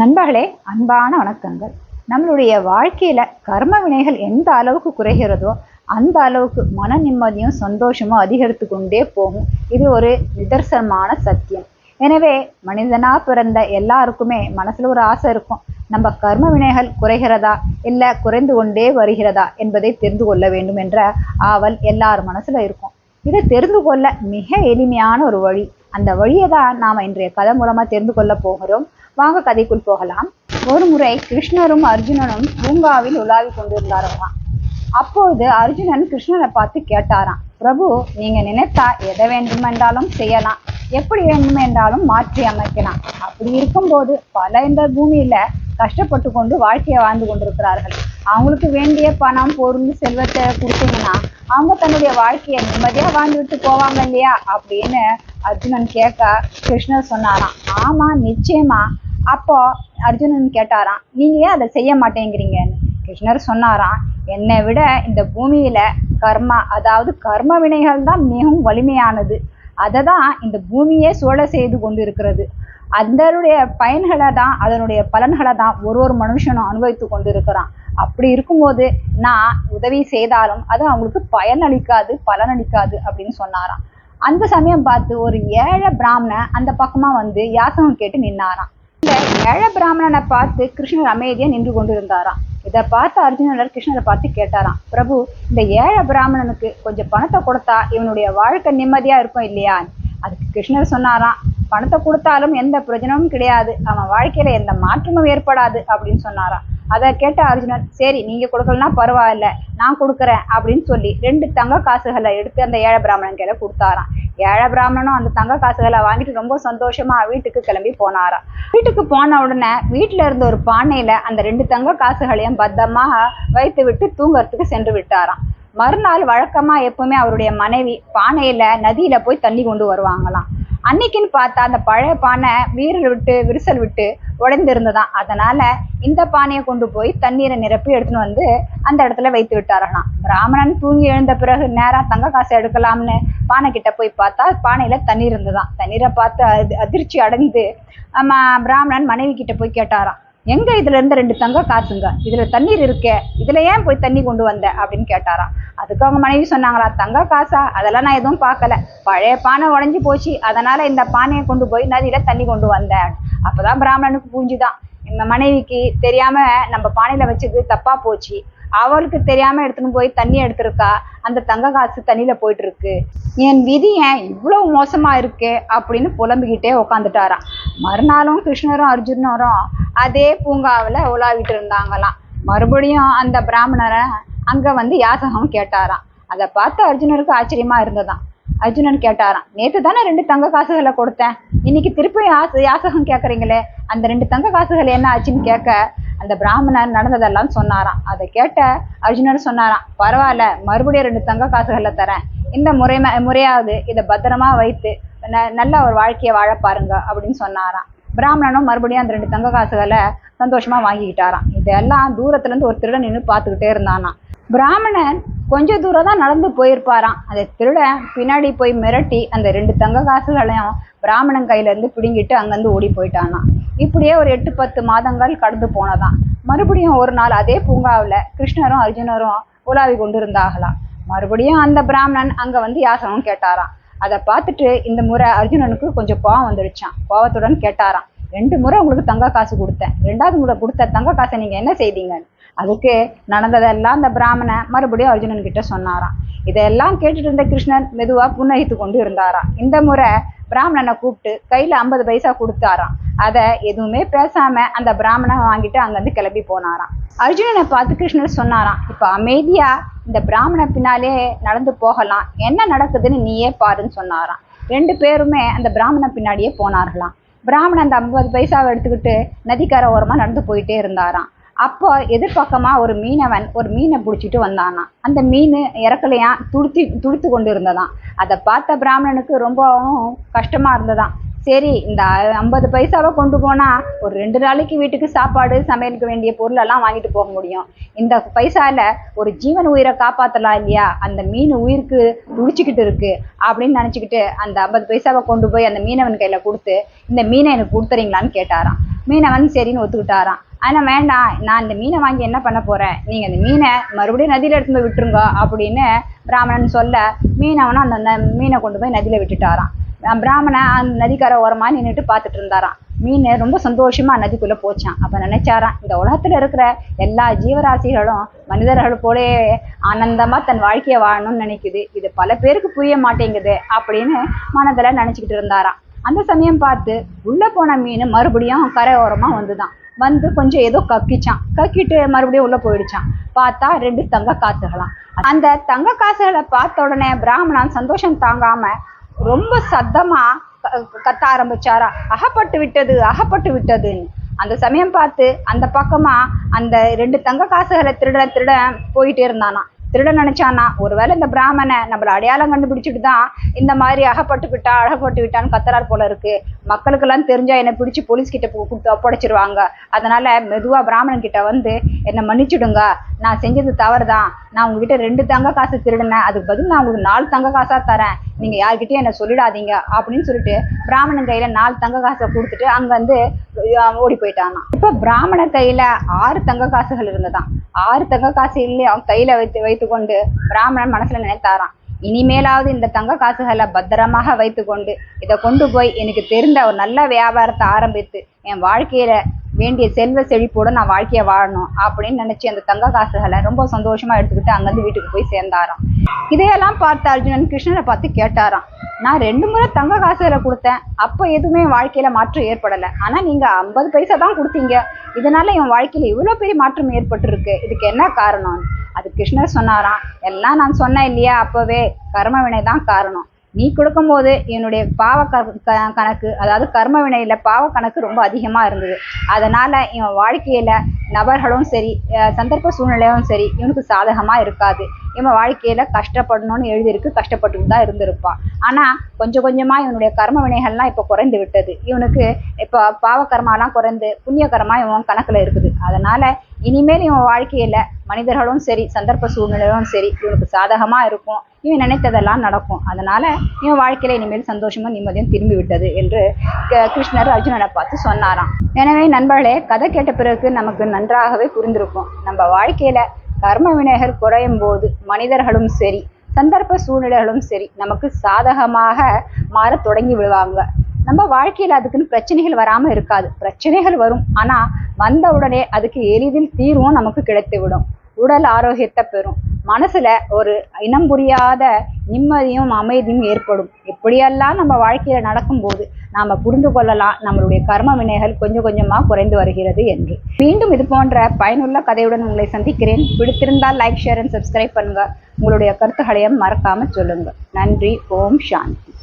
நண்பர்களே அன்பான வணக்கங்கள். நம்மளுடைய வாழ்க்கையில கர்ம வினைகள் எந்த அளவுக்கு குறைகிறதோ அந்த அளவுக்கு மன நிம்மதியும் சந்தோஷமும் அதிகரித்து கொண்டே போகும். இது ஒரு நிதர்சனமான சத்தியம். எனவே மனிதனா பிறந்த எல்லாருக்குமே மனசுல ஒரு ஆசை இருக்கும். நம்ம கர்ம வினைகள் குறைகிறதா இல்ல குறைந்து கொண்டே வருகிறதா என்பதை தெரிந்து கொள்ள வேண்டும் என்ற ஆவல் எல்லார் மனசுல இருக்கும். இதை தெரிந்து கொள்ள மிக எளிமையான ஒரு வழி. அந்த வழியை தான் நாம் இன்றைய கதை மூலமாக தெரிந்து கொள்ள போகிறோம். வாங்க கதைக்குள் போகலாம். ஒரு முறை கிருஷ்ணரும் அர்ஜுனனும் பூங்காவில் உலாவி கொண்டிருந்தாராம் அப்பொழுது அர்ஜுனன் கிருஷ்ணரை பார்த்து கேட்டாராம் பிரபு நீங்க நினைத்தா எதை வேண்டுமென்றாலும் செய்யலாம். எப்படி வேண்டுமென்றாலும் மாற்றி அமைக்கலாம். அப்படி இருக்கும்போது பல இந்த பூமியில கஷ்டப்பட்டு கொண்டு வாழ்க்கையை வாழ்ந்து கொண்டிருக்கிறார்கள். அவங்களுக்கு வேண்டிய பணம் பொருள் செல்வத்தை கொடுத்தீங்கன்னா அவங்க தன்னுடைய வாழ்க்கையை நிம்மதியா வாழ்ந்துட்டு போவாங்க இல்லையா? அப்படின்னு அர்ஜுனன் கேட்க கிருஷ்ணர் சொன்னாராம் ஆமா நிச்சயமா. அப்போ அர்ஜுனன் கேட்டாராம் நீங்க ஏன் அதை செய்ய மாட்டேங்கிறீங்கன்னு? கிருஷ்ணர் சொன்னாராம் என்னை விட இந்த பூமியில கர்மா அதாவது கர்ம வினைகள் தான் மிகவும் வலிமையானது. அதை தான் இந்த பூமியே சூழ செய்து கொண்டு இருக்கிறது அதனுடைய பயன்களை தான் அதனுடைய பலன்களை தான் ஒரு ஒரு மனுஷனும் அனுபவித்து கொண்டு இருக்கிறான் அப்படி இருக்கும்போது நான் உதவி செய்தாலும் அது அவங்களுக்கு பயனளிக்காது பலனளிக்காது அப்படின்னு சொன்னாராம். அந்த சமயம் பார்த்து ஒரு ஏழை பிராமணன் அந்த பக்கமா வந்து யாசகம் கேட்டு நின்னாராம். ஏழை பிராமணனை பார்த்து கிருஷ்ணர் அமைதியா நின்று கொண்டு இருந்தாராம் இதை பார்த்து அர்ஜுனனர் கிருஷ்ணரை பார்த்து கேட்டாராம் பிரபு இந்த ஏழை பிராமணனுக்கு கொஞ்சம் பணத்தை கொடுத்தா இவனுடைய வாழ்க்கை நிம்மதியா இருக்கும் இல்லையா? அதுக்கு கிருஷ்ணர் சொன்னாராம் பணத்தை கொடுத்தாலும் எந்த பிரயோஜனமும் கிடையாது. அவன் வாழ்க்கையில எந்த மாற்றமும் ஏற்படாது அப்படின்னு சொன்னாராம். அதை கேட்ட அர்ஜுனன் சரி நீங்க கொடுக்கலனா பரவாயில்ல நான் கொடுக்குறேன் அப்படின்னு சொல்லி ரெண்டு தங்க காசுகளை எடுத்து அந்த ஏழை பிராமணன் கையில கொடுத்தாராம். ஏழை பிராமணனும் அந்த தங்க காசுகளை வாங்கிட்டு ரொம்ப சந்தோஷமா வீட்டுக்கு கிளம்பி போனாராம். வீட்டுக்கு போன உடனே வீட்டுல இருந்த ஒரு பானையில அந்த ரெண்டு தங்க காசுகளையும் பத்தமாக வைத்து விட்டு தூங்கறதுக்கு சென்று விட்டாராம். மறுநாள் வழக்கமா எப்பவுமே அவருடைய மனைவி பானையில நதியில போய் தண்ணி கொண்டு வருவாங்களாம். அன்னைக்குன்னு பார்த்தா அந்த பழைய பானை வீரல் விட்டு விரிசல் விட்டு உடைந்திருந்ததாம். அதனால இந்த பானையை கொண்டு போய் தண்ணீரை நிரப்பி எடுத்துன்னு வந்து அந்த இடத்துல வைத்து விட்டார்களாம். பிராமணன் தூங்கி எழுந்த பிறகு நேராக தங்க காசை எடுக்கலாம்னு பானை கிட்ட போய் பார்த்தா பானையில தண்ணீர் இருந்ததாம். தண்ணீரை பார்த்து அது அதிர்ச்சி அடைந்து ஆமா பிராமணன் மனைவி கிட்ட போய் கேட்டாராம். எங்க இதுல இருந்து ரெண்டு தங்க காசுங்க? இதுல தண்ணீர் இருக்கே இதுல ஏன் போய் தண்ணி கொண்டு வந்த? அப்படின்னு கேட்டாராம். அதுக்கு அவங்க மனைவி சொன்னாங்களா தங்க காசா? அதெல்லாம் நான் எதுவும் பார்க்கல. பழைய பானை உடஞ்சி போச்சு. அதனால இந்த பானையை கொண்டு போய் நதியில தண்ணி கொண்டு வந்தேன். அப்பதான் பிராமணனுக்கு பூஞ்சுதான் இந்த மனைவிக்கு தெரியாம நம்ம பானையில வச்சது தப்பா போச்சு. அவளுக்கு தெரியாம எடுத்துன்னு போய் தண்ணி எடுத்திருக்கா. அந்த தங்க காசு தண்ணியில போயிட்டு இருக்கு என் விதி ஏன் இவ்வளவு மோசமா இருக்கு அப்படின்னு புலம்பிக்கிட்டே உக்காந்துட்டாராம். மறுநாளும் கிருஷ்ணரும் அர்ஜுனரும் அதே பூங்காவில் உலாவிட்டு இருந்தாங்களாம். மறுபடியும் அந்த பிராமணரை அங்க வந்து யாசகம் கேட்டாராம். அதை பார்த்து அர்ஜுனருக்கு ஆச்சரியமா இருந்ததாம். அர்ஜுனன் கேட்டாராம் நேத்து தானே ரெண்டு தங்க காசுகளை கொடுத்தேன். இன்னைக்கு திருப்பி யாச யாசகம் கேட்குறீங்களே அந்த ரெண்டு தங்க காசுகள் என்ன ஆச்சுன்னு கேட்க அந்த பிராமணர் நடந்ததெல்லாம் சொன்னாராம். அதை கேட்ட அர்ஜுனர் சொன்னாராம் பரவாயில்ல மறுபடியும் ரெண்டு தங்க காசுகளை தரேன். இந்த முறை முறையாவது இதை பத்திரமா வைத்து ந நல்ல ஒரு வாழ்க்கையை வாழ பாருங்க அப்படின்னு சொன்னாராம். பிராமணனும் மறுபடியும் அந்த ரெண்டு தங்க காசுகளை சந்தோஷமா வாங்கிக்கிட்டாராம். இதெல்லாம் தூரத்துல இருந்து ஒரு திருடன் நின்று பார்த்துக்கிட்டே இருந்தானா பிராமணன் கொஞ்ச தூரம் தான் நடந்து போயிருப்பாராம். அந்த திருடன் பின்னாடி போய் மிரட்டி அந்த ரெண்டு தங்க காசுகளையும் பிராமணன் கையில இருந்து பிடுங்கிட்டு அங்கேருந்து ஓடி போயிட்டானா இப்படியே ஒரு எட்டு பத்து மாதங்கள் கடந்து போனதான் மறுபடியும் ஒரு நாள் அதே பூங்காவில் கிருஷ்ணரும் அர்ஜுனரும் உலாவி கொண்டு இருந்தாகலாம் மறுபடியும் அந்த பிராமணன் அங்கே வந்து யாசகம் கேட்டாராம். அதை பார்த்துட்டு இந்த முறை அர்ஜுனனுக்கு கொஞ்சம் கோவம் வந்துடுச்சான் கோவத்துடன் கேட்டாராம். ரெண்டு முறை உங்களுக்கு தங்க காசு கொடுத்தேன். ரெண்டாவது முறை கொடுத்த தங்க காசை நீங்கள் என்ன செய்தீங்கன்னு? அதுக்கு நடந்ததெல்லாம் அந்த பிராமணன் மறுபடியும் அர்ஜுனன் கிட்ட சொன்னாராம். இதெல்லாம் கேட்டுட்டு இருந்த கிருஷ்ணன் மெதுவாக புன்னகித்து கொண்டு இருந்தாராம். இந்த முறை பிராமணனை கூப்பிட்டு கையில் ஐம்பது பைசா கொடுத்தாராம். அதை எதுவுமே பேசாம அந்த பிராமணன் வாங்கிட்டு அங்கிருந்து கிளம்பி போனாராம். அர்ஜுனனை பார்த்து கிருஷ்ணர் சொன்னாராம் இப்போ அமைதியா இந்த பிராமண பின்னாலே நடந்து போகலாம். என்ன நடக்குதுன்னு நீயே பாருன்னு சொன்னாராம். ரெண்டு பேருமே அந்த பிராமண பின்னாடியே போனார்களாம். பிராமணன் அந்த ஐம்பது பைசாவை எடுத்துக்கிட்டு நதிக்கரை ஓரமாக நடந்து போயிட்டே இருந்தாராம். அப்போ எதிர்பக்கமாக ஒரு மீனவன் ஒரு மீனை பிடிச்சிட்டு வந்தானாம். அந்த மீன் இறக்கலையாம் துடுத்தி துடித்து கொண்டு இருந்ததாம் அதை பார்த்த பிராமணனுக்கு ரொம்பவும் கஷ்டமாக இருந்ததாம். சரி இந்த ஐம்பது பைசாவை கொண்டு போனால் ஒரு ரெண்டு நாளைக்கு வீட்டுக்கு சாப்பாடு சமையலுக்கு வேண்டிய பொருளெல்லாம் வாங்கிட்டு போக முடியும். இந்த பைசால ஒரு ஜீவன் உயிரை காப்பாற்றலாம் இல்லையா? அந்த மீன் உயிருக்கு துடிச்சிக்கிட்டு இருக்கு அப்படின்னு நினச்சிக்கிட்டு அந்த ஐம்பது பைசாவை கொண்டு போய் அந்த மீனவன் கையில் கொடுத்து இந்த மீனை எனக்கு கொடுத்துறீங்களான்னு கேட்டாராம். மீனவன் சரின்னு ஒத்துக்கிட்டாராம். ஆனால் வேண்டாம் நான் இந்த மீனை வாங்கி என்ன பண்ண போகிறேன் நீங்கள் அந்த மீனை மறுபடியும் நதியில் எடுத்து போய் விட்டுருங்க அப்படின்னு பிராமணன் சொல்ல மீனவனும் அந்த ந- மீனை கொண்டு போய் நதியில் விட்டுட்டாராம். பிராமண அந்த நதிக்கரை ஓரமாக நின்றுட்டு பார்த்துட்டு இருந்தாராம். மீன் ரொம்ப சந்தோஷமா நதிக்குள்ள போச்சான் அப்ப நினைச்சாராம் இந்த உலகத்துல இருக்கிற எல்லா ஜீவராசிகளும் மனிதர்கள் போலே ஆனந்தமா தன் வாழ்க்கையை வாழணும்னு நினைக்குது. இது பல பேருக்கு புரிய மாட்டேங்குது அப்படின்னு மனதில் நினைச்சுக்கிட்டு இருந்தாராம். அந்த சமயம் பார்த்து உள்ள போன மீன் மறுபடியும் கரை ஓரமா வந்துதான். வந்து கொஞ்சம் ஏதோ கக்கிச்சான் கக்கிட்டு மறுபடியும் உள்ள போயிடுச்சான் பார்த்தா ரெண்டு தங்க காசுகளாம். அந்த தங்க காசுகளை பார்த்த உடனே பிராமணன் சந்தோஷம் தாங்காம ரொம்ப சத்தமா க- கத்த ஆரம்பிச்சாரா? அகப்பட்டு விட்டது அகப்பட்டு விட்டதுன்னு. அந்த சமயம் பார்த்து அந்த பக்கமா அந்த ரெண்டு தங்க காசுகளை திருட திருட போயிட்டே இருந்தானா திருட நினைச்சானா? ஒருவேளை இந்த பிராமணனை நம்மள அடையாளம் கண்டுபிடிச்சிட்டு தான் இந்த மாதிரி அகப்பட்டு விட்டா அழகப்பட்டு விட்டான்னு கத்துறாரு போல இருக்கு. மக்களுக்கெல்லாம் தெரிஞ்சா என்னை பிடிச்சி போலீஸ் கிட்ட கொடுத்து ஒப்படைச்சிருவாங்க. அதனால மெதுவா பிராமணன் கிட்ட வந்து என்னை மன்னிச்சுடுங்க. நான் செஞ்சது தவறு தான் நான் உங்ககிட்ட ரெண்டு தங்க காசு திருடினேன். அதுக்கு பதில் நான் உங்களுக்கு நாலு தங்க காசா தரேன். நீங்க யார்கிட்டயும் என்ன சொல்லிடாதீங்க. அப்படின்னு சொல்லிட்டு பிராமணன் கையில நாலு தங்க காசை கொடுத்துட்டு அங்க வந்து ஓடி போயிட்டானா இப்ப பிராமண கையில ஆறு தங்க காசுகள் இருந்ததான் ஆறு தங்க காசு இல்லையா கையில வைத்து வைத்துக்கொண்டு பிராமணன் மனசுல நினைத்தாராம். இனிமேலாவது இந்த தங்க காசுகளை பத்திரமாக வைத்துக்கொண்டு இதை கொண்டு போய் எனக்கு தெரிந்த ஒரு நல்ல வியாபாரத்தை ஆரம்பித்து என் வாழ்க்கையில வேண்டிய செல்வ செழிப்போட நான் வாழ்க்கையை வாழணும் அப்படின்னு நினைச்சு அந்த தங்க காசுகளை ரொம்ப சந்தோஷமா எடுத்துக்கிட்டு அங்கிருந்து வீட்டுக்கு போய் சேர்ந்தாராம். இதையெல்லாம் பார்த்த அர்ஜுனன் கிருஷ்ணரை பார்த்து கேட்டாராம் நான் ரெண்டு முறை தங்க காசுகளை கொடுத்தேன். அப்போ எதுவுமே என் வாழ்க்கையில மாற்றம் ஏற்படலை. ஆனா நீங்க ஐம்பது பைசா தான் கொடுத்தீங்க. இதனால என் வாழ்க்கையில இவ்வளவு பெரிய மாற்றம் ஏற்பட்டிருக்கு. இதுக்கு என்ன காரணம்? அது கிருஷ்ணர் சொன்னாராம் எல்லாம் நான் சொன்னேன் இல்லையா அப்பவே? கர்ம வினை தான் காரணம். நீ கொடுக்கும்போது என்னுடைய பாவ க க- கணக்கு அதாவது கர்ம வினையில பாவ கணக்கு ரொம்ப அதிகமா இருந்தது. அதனால இவன் வாழ்க்கையில நபர்களும் சரி சந்தர்ப்ப சூழ்நிலையும் சரி இவனுக்கு சாதகமா இருக்காது. இவன் வாழ்க்கையில கஷ்டப்படணும்னு எழுதியிருக்கு கஷ்டப்பட்டுட்டு தான் இருந்திருப்பான். ஆனா கொஞ்சம் கொஞ்சமா இவனுடைய கர்ம வினைகள்லாம் இப்போ குறைந்து விட்டது. இவனுக்கு இப்போ பாவ கர்மாலாம் குறைந்து புண்ணிய கர்மா இவன் கணக்குல இருக்குது. அதனால இனிமேல் இவன் வாழ்க்கையில மனிதர்களும் சரி சந்தர்ப்ப சூழ்நிலையும் சரி இவனுக்கு சாதகமா இருக்கும். இவன் நினைத்ததெல்லாம் நடக்கும். அதனால இவன் வாழ்க்கையில இனிமேல் சந்தோஷமும் நிம்மதியும் திரும்பி விட்டது என்று கிருஷ்ணர் அர்ஜுனனை பார்த்து சொன்னாராம். எனவே நண்பர்களே கதை கேட்ட பிறகு நமக்கு நன்றாகவே புரிந்திருக்கும். நம்ம வாழ்க்கையில கர்ம வினைகள் குறையும் போது மனிதர்களும் சரி சந்தர்ப்ப சூழ்நிலைகளும் சரி நமக்கு சாதகமாக மாறத் தொடங்கி விடுவாங்க. நம்ம வாழ்க்கையில் அதுக்குன்னு பிரச்சனைகள் வராமல் இருக்காது. பிரச்சனைகள் வரும். ஆனால் வந்தவுடனே அதுக்கு எளிதில் தீர்வும் நமக்கு கிடைத்து விடும் உடல் ஆரோக்கியத்தை பெறும். மனசுல ஒரு இனம் புரியாத நிம்மதியும் அமைதியும் ஏற்படும். இப்படியெல்லாம் நம்ம வாழ்க்கையில நடக்கும்போது நாம புரிந்து கொள்ளலாம் நம்மளுடைய கர்ம வினைகள் கொஞ்சம் கொஞ்சமா குறைந்து வருகிறது என்று. மீண்டும் இது போன்ற பயனுள்ள கதையுடன் உங்களை சந்திக்கிறேன். பிடித்திருந்தால் லைக் ஷேர் அண்ட் சப்ஸ்கிரைப் பண்ணுங்க. உங்களுடைய கருத்துக்களையும் மறக்காம சொல்லுங்க. நன்றி ஓம் சாந்தி.